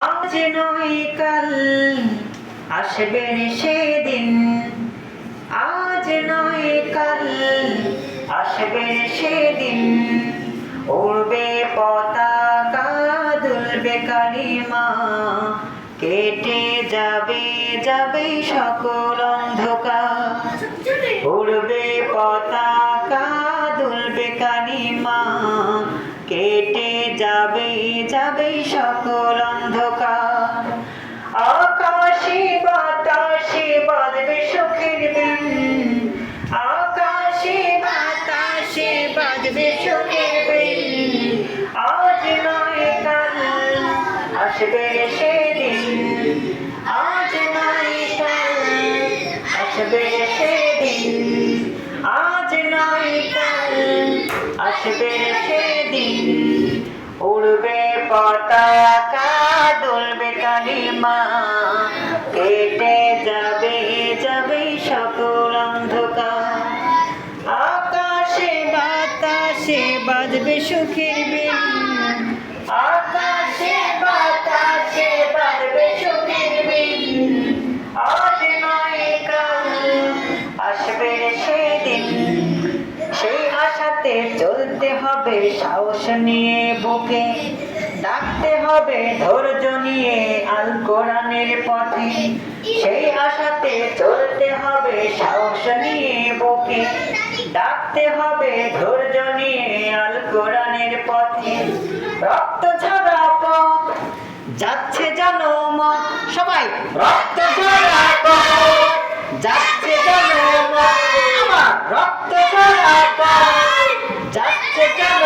আজ নয় কাল, আসবে সেদিন। আজ নয় কাল, আসবে সেদিন। উড়বে পতাকা, দুলবে কালিমা। কেটে যাবে যাবে সকল অন্ধকার। উড়বে পতাকা, দুলবে কালিমা। কেটে যাবে যাবে সকল আকাশে বাতাসে বাজবে সুখের বিন আকাশে বাতাসে বাজবে সুখের বিন আজ নয় কাল, আসবে সেদিন। আজ নয় কাল, আসবে সেদিন। আজ নয় কাল, আসবে সেদিন। উড়বে পতাকা, দুলবে কালিমা। কেটে যাবে যাবে সকল অন্ধকার। আকাশে বাতাসে বাজবে, সুখের বিন আকাশে বাতাসে বাজবে, সুখের আসবে সেদিন। সেই আশাতে চলতে হবে, সাহস নিয়ে বুকে। ডাকতে হবে ধৈর্য নিয়ে আল কোরআনের পথে। সেই আশাতে চলতে হবে, সাহস নিয়ে বুকে। ডাকতে হবে ধৈর্য নিয়ে আল কোরআনের পথে। রক্ত ঝরা পথ যাচ্ছে জনমত সবাই, রক্ত ঝরা পথ যাচ্ছে জনমত আমার রক্ত ঝরা পথ যাচ্ছে স্লোগান